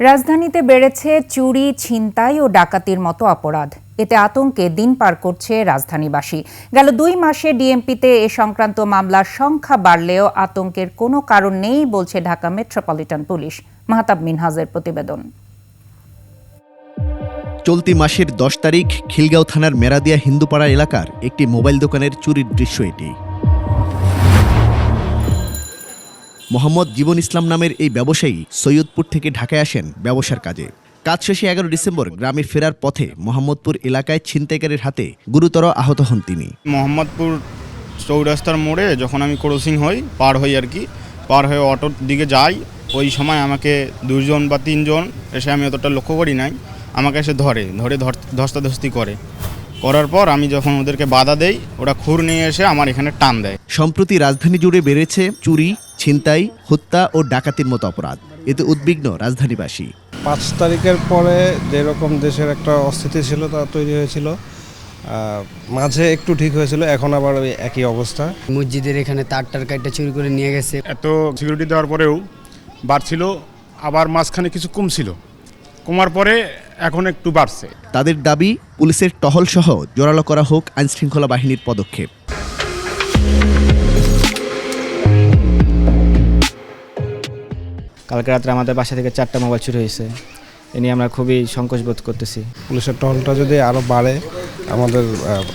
রাজধানীতে বেড়েছে চুরি, ছিনতাই ও ডাকাতির মতো অপরাধ। এতে আতঙ্কে দিন পার করছে রাজধানীবাসী। গেল দুই মাসে ডিএমপিতে এ সংক্রান্ত মামলার সংখ্যা বাড়লেও আতঙ্কের কোনো কারণ নেই বলছে ঢাকা মেট্রোপলিটন পুলিশ। মাহতাব মিনহাজের প্রতিবেদন। চলতি মাসের দশ তারিখ খিলগাঁও থানার মেরাদিয়া হিন্দুপাড়া এলাকার একটি মোবাইল দোকানের চুরির দৃশ্য এটি। মোহাম্মদ জীবন ইসলাম নামের এই ব্যবসায়ী সৈয়দপুর থেকে ঢাকায় আসেন ব্যবসার কাজে। কাজ শেষে এগারো ডিসেম্বর গ্রামে ফেরার পথে মোহাম্মদপুর এলাকায় ছিনতাইকারীর হাতে গুরুতর আহত হন তিনি। মোহাম্মদপুর চৌরাস্তার মোড়ে যখন আমি ক্রসিং হই, পার হই আর কি, পার হয়ে অটোর দিকে যাই, ওই সময় আমাকে দুজন বা তিনজন এসে আমি অতটা লক্ষ্য করি নাই, আমাকে এসে ধরে ধরে ধস্তাধস্তি করে। করার পর আমি যখন ওদেরকে বাধা দেই ওরা খুর নিয়ে এসে আমার এখানে টান দেয়। সম্প্রতি রাজধানী জুড়ে বেড়েছে চুরি ছিনতাই হত্যা ও ডাকাতির মতো অপরাধ। এতে উদ্বিগ্ন রাজধানীবাসী। পাঁচ তারিখের পরে যেরকম দেশের একটা অস্থিতিশীলতা তৈরি হয়েছিল মাঝে একটু ঠিক হয়েছিল এখন আবার ওই একই অবস্থা। মসজিদের এখানে তার টার কাইটটা চুরি করে নিয়ে গেছে। এত সিকিউরিটি দেওয়ার পরেও বাড়ছিল আবার মাঝখানে কিছু কমছিল। কমার পরে এখন একটু বাড়ছে। তাদের দাবি পুলিশের টহল সহ জোরালো করা হোক আইনশৃঙ্খলা বাহিনীর পদক্ষেপ। কালকে রাত্রে আমাদের বাসা থেকে চারটা মোবাইল চুরি হয়েছে। এ নিয়ে আমরা খুবই সংকোচ বোধ করতেছি। পুলিশের টহলটা যদি আরও বাড়ে আমাদের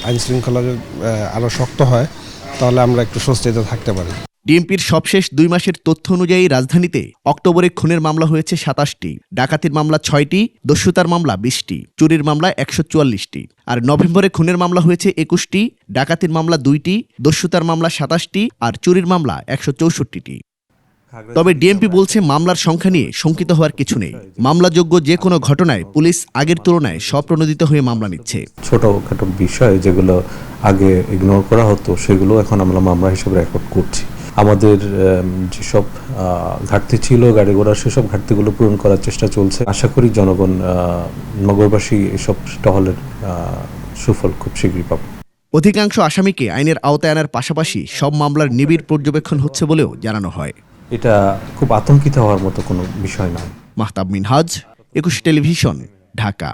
আইন শৃঙ্খলা আরও শক্ত হয় তাহলে আমরা একটু স্বস্তিতে থাকতে পারি। ডিএমপির সবশেষ দুই মাসের তথ্য অনুযায়ী রাজধানীতে অক্টোবরে খুনের মামলা হয়েছে সাতাশটি ডাকাতির মামলা ছয়টি দস্যুতার মামলা বিশটি চুরির মামলা একশো চুয়াল্লিশটি আর নভেম্বরে খুনের মামলা হয়েছে একুশটি ডাকাতির মামলা দুইটি দস্যুতার মামলা সাতাশটি আর চুরির মামলা একশো চৌষট্টিটি। তবে ডিএমপি বলছে মামলার সংখ্যা নিয়ে শঙ্কিত হওয়ার কিছু নেই। মামলাযোগ্য যে কোনো ঘটনায় পুলিশ আগের তুলনায় স্বপ্রণোদিত হয়ে মামলা নিচ্ছে। ছোটোখাটো বিষয় যেগুলো আগে ইগনোর করা হতো সেগুলো এখন আমরা মামলা হিসেবে রেকর্ড করছি। আমাদের যেসব ঘাটতি ছিল গাড়ি ঘোড়ার সেসব ঘাটতিগুলো পূরণ করার চেষ্টা চলছে। আশা করি জনগণ নগরবাসী এসব টহলের সুফল খুব শীঘ্রই পাবে। অধিকাংশ আসামিকে আইনের আওতায় আনার পাশাপাশি সব মামলার নিবিড় পর্যবেক্ষণ হচ্ছে বলেও জানানো হয়। এটা খুব আতঙ্কিত হওয়ার মতো কোনো বিষয় নয়। মাহতাব মিনহাজ একুশ টেলিভিশন ঢাকা।